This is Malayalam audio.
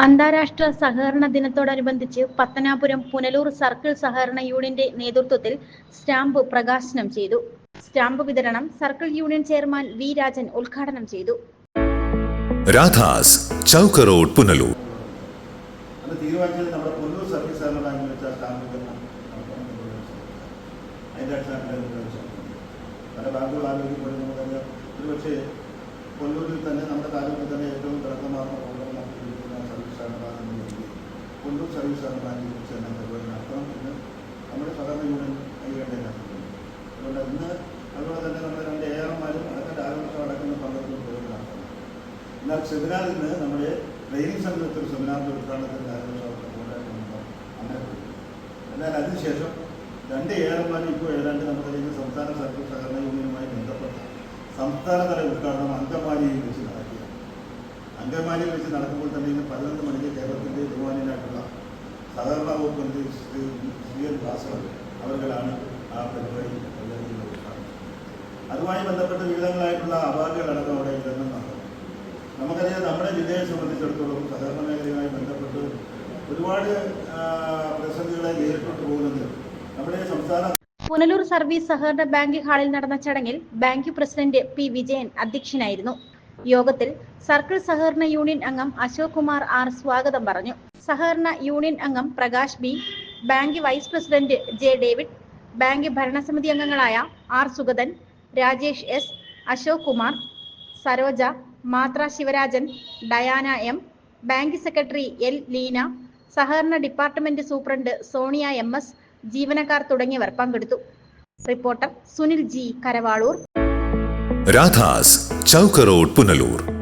അന്താരാഷ്ട്ര സഹകരണ ദിനത്തോടനുബന്ധിച്ച് പത്തനാപുരം പുനലൂർ സർക്കിൾ സഹകരണ യൂണിയന്റെ നേതൃത്വത്തിൽ സ്റ്റാമ്പ് പ്രകാശനം ചെയ്തു. സ്റ്റാമ്പ് വിതരണം circle union chairman V Rajan ഉദ്ഘാടനം ചെയ്തു. രാധാസ് ചൗക്ക് റോഡ് പുനലൂർ. അതിന്റെ അടിസ്ഥാനത്തിൽ പല ബാങ്കുകൾ ആലോചിക്കുമ്പോൾ നമുക്കറിയാം ഒരു പക്ഷേ കൊല്ലൂരിൽ തന്നെ നമ്മുടെ താലൂക്കിൽ തന്നെ ഏറ്റവും തിളക്കമാർന്ന പ്രോഗ്രാം നടത്തിയിരിക്കുന്ന സർവീസ് ബാങ്ക് എന്ന നിലയിൽ കൊല്ലൂർ സർവീസ് ഷാൻബാനെ കുറിച്ച് തന്നെ പരിപാടി നടത്തണം എന്ന് നമ്മുടെ സഹകരണ യൂണിയൻ കൈകണ്ടതിനകത്തുണ്ട് അതുകൊണ്ട് ഇന്ന് അതുപോലെ തന്നെ നമ്മുടെ രണ്ട് ഏറന്മാരും അതൊക്കെ ആരോഗ്യം അടക്കുന്ന പങ്കെടുക്കുന്ന പരിപാടി നടത്തണം എന്നാൽ സെമിനാറിൽ നിന്ന് നമ്മുടെ ട്രെയിനിങ് സംഘത്തിൽ സെമിനാറിന്റെ ഉദ്ഘാടനത്തിന് ഉണ്ടായിരുന്നു അങ്ങനെ പോയി എന്നാൽ അതിനുശേഷം രണ്ട് ഏറന്മാരും ഇപ്പോൾ ഏതാണ്ട് നമ്മുടെ കയ്യിൽ സംസ്ഥാന സർക്കാർ സഹകരണ യൂണിയനുമായി ബന്ധപ്പെട്ട സംസ്ഥാനതല ഉദ്ഘാടനം അങ്കമാലിയിൽ വെച്ച് നടക്കുകയാണ്. അങ്കമാലിയിൽ വെച്ച് നടക്കുമ്പോൾ തന്നെ ഇന്ന് പതിനൊന്ന് മണിക്ക് കേരളത്തിന്റെ ബഹുമാനായിട്ടുള്ള സഹകരണ വകുപ്പ് മന്ത്രി ശ്രീ ശ്രീ എൻ ഭാസ്കർ അവർകളാണ് ആ പരിപാടി ഉദ്ഘാടനം അതുമായി ബന്ധപ്പെട്ട് വിവിധങ്ങളായിട്ടുള്ള അവാർഡുകളടക്കം അവിടെ വിതരണം നടക്കും. നമുക്കറിയാം നമ്മുടെ ജില്ലയെ സംബന്ധിച്ചിടത്തോളം സഹകരണ മേഖലയുമായി ബന്ധപ്പെട്ട് ഒരുപാട് പ്രതിസന്ധികളെ നേരിട്ടു പോകുന്നത് നമ്മുടെ സംസ്ഥാന പുനലൂർ സർവീസ് സഹകരണ ബാങ്ക് ഹാളിൽ നടന്ന ചടങ്ങിൽ ബാങ്ക് പ്രസിഡന്റ് പി വിജയൻ അധ്യക്ഷനായിരുന്നു. യോഗത്തിൽ സർക്കിൾ സഹകരണ യൂണിയൻ അംഗം അശോക് കുമാർ ആർ സ്വാഗതം പറഞ്ഞു. സഹകരണ യൂണിയൻ അംഗം Prakash B bank vice president J David bank ഭരണസമിതി അംഗങ്ങളായ R Sugathan Rajesh S Ashok Kumar Saroja Mathra Sivarajan Diana M bank secretary L Leena സഹകരണ department superintendent Sonia M S ജീവനക്കാർ തുടങ്ങിയവർ പങ്കെടുത്തു. Reporter Sunil G Karavaloor. Radhas ചൗക്കറോഡ് Punalur.